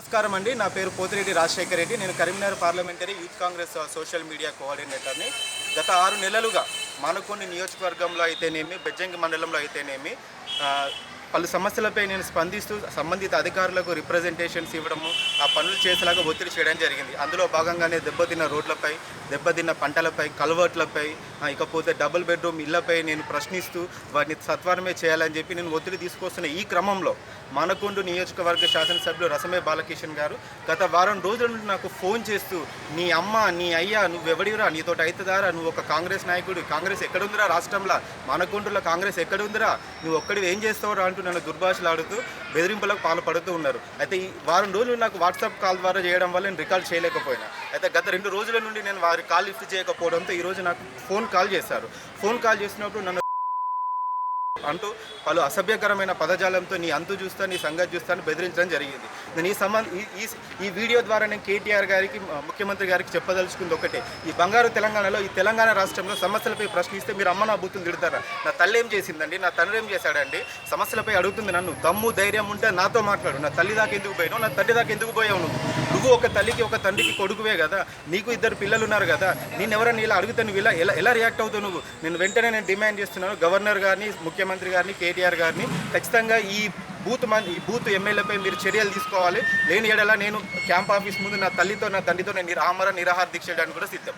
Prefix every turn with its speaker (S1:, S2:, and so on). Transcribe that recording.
S1: నమస్కారం అండి. నా పేరు పోతిరెడ్డి రాజశేఖర్ రెడ్డి. నేను Karimnagar parliamentary youth Congress social media కోఆర్డినేటర్ని. గత ఆరు నెలలుగా మానకొండ నియోజకవర్గంలో అయితేనేమి బెజ్జంగి మండలంలో అయితేనేమి పలు సమస్యలపై నేను స్పందిస్తూ సంబంధిత అధికారులకు రిప్రజెంటేషన్స్ ఇవ్వడము ఆ పనులు చేసేలాగా ఒత్తిడి చేయడం జరిగింది. అందులో భాగంగానే దెబ్బతిన్న రోడ్లపై దెబ్బతిన్న పంటలపై కల్వర్ట్లపై ఇకపోతే డబుల్ బెడ్రూమ్ ఇళ్ళపై నేను ప్రశ్నిస్తూ వాటిని సత్వరమే చేయాలని చెప్పి నేను ఒత్తిడి తీసుకొస్తున్న ఈ క్రమంలో మనకొండు నియోజకవర్గ శాసనసభ్యులు రసమే బాలకిషన్ గారు గత వారం రోజుల నుండి నాకు ఫోన్ చేస్తూ నీ అమ్మ నీ అయ్యా నువ్వెవడిరా? నీతోటి అవుతుందారా నువ్వు ఒక కాంగ్రెస్ నాయకుడు కాంగ్రెస్ ఎక్కడుందిరా రాష్ట్రంలో? మానకొండలో కాంగ్రెస్ ఎక్కడుందిరా? నువ్వు ఒక్కడివి ఏం చేస్తావురా? అంటూ నన్ను దుర్భాషలాడుతూ బెదిరింపులకు పాల్పడుతూ ఉన్నారు. అయితే ఈ వారం రోజులు నాకు వాట్సాప్ కాల్ ద్వారా చేయడం వల్ల నేను రికార్డ్ చేయలేకపోయినా. అయితే గత రెండు రోజుల నుండి నేను వారి కాల్ లిఫ్ట్ చేయకపోవడంతో ఈరోజు నాకు ఫోన్ కాల్ చేశారు. ఫోన్ కాల్ చేసినప్పుడు నన్ను అంటూ పలు అసభ్యకరమైన పదజాలంతో నీ అంతు చూస్తా నీ సంగతి చూస్తా అని బెదిరించడం జరిగింది. నేను ఈ సంబంధ ఈ- ఈ వీడియో ద్వారా నేను కేటీఆర్ గారికి ముఖ్యమంత్రి గారికి చెప్పదలుచుకుంది ఒకటే. ఈ బంగారు తెలంగాణలో ఈ తెలంగాణ రాష్ట్రంలో సమస్యలపై ప్రశ్నిస్తే మీరు అమ్మ నా బుద్ధులు తిడతారా? నా తల్లి ఏం చేసిందండి? నా తండ్రి ఏం చేశాడండి? సమస్యలపై అడుగుతుంది నన్ను. దమ్ము ధైర్యం ఉంటే నాతో మాట్లాడు. నా తల్లి దాకా ఎందుకు పోయావు? నా తండ్రి దాకా ఎందుకు పోయావు నువ్వు? నువ్వు ఒక తల్లికి ఒక తండ్రికి కొడుకువే కదా. నీకు ఇద్దరు పిల్లలు ఉన్నారు కదా. నేను ఎవరైనా ఇలా అడిగితే నువ్వు ఇలా ఎలా ఎలా రియాక్ట్ అవుతావు నువ్వు? నేను వెంటనే నేను డిమాండ్ చేస్తున్నాను. గవర్నర్ గారిని ముఖ్యమంత్రి గారిని కేటీఆర్ గారిని. ఖచ్చితంగా ఈ బూత్ మన్ ఈ బూత్ ఎమ్మెల్యేపై మీరు చర్యలు తీసుకోవాలి. లేని ఎడలా నేను క్యాంప్ ఆఫీస్ ముందు నా తల్లితో నా తండ్రితో నేను ఆమర నిరాహార దీక్ష చేయడానికి కూడా సిద్ధం.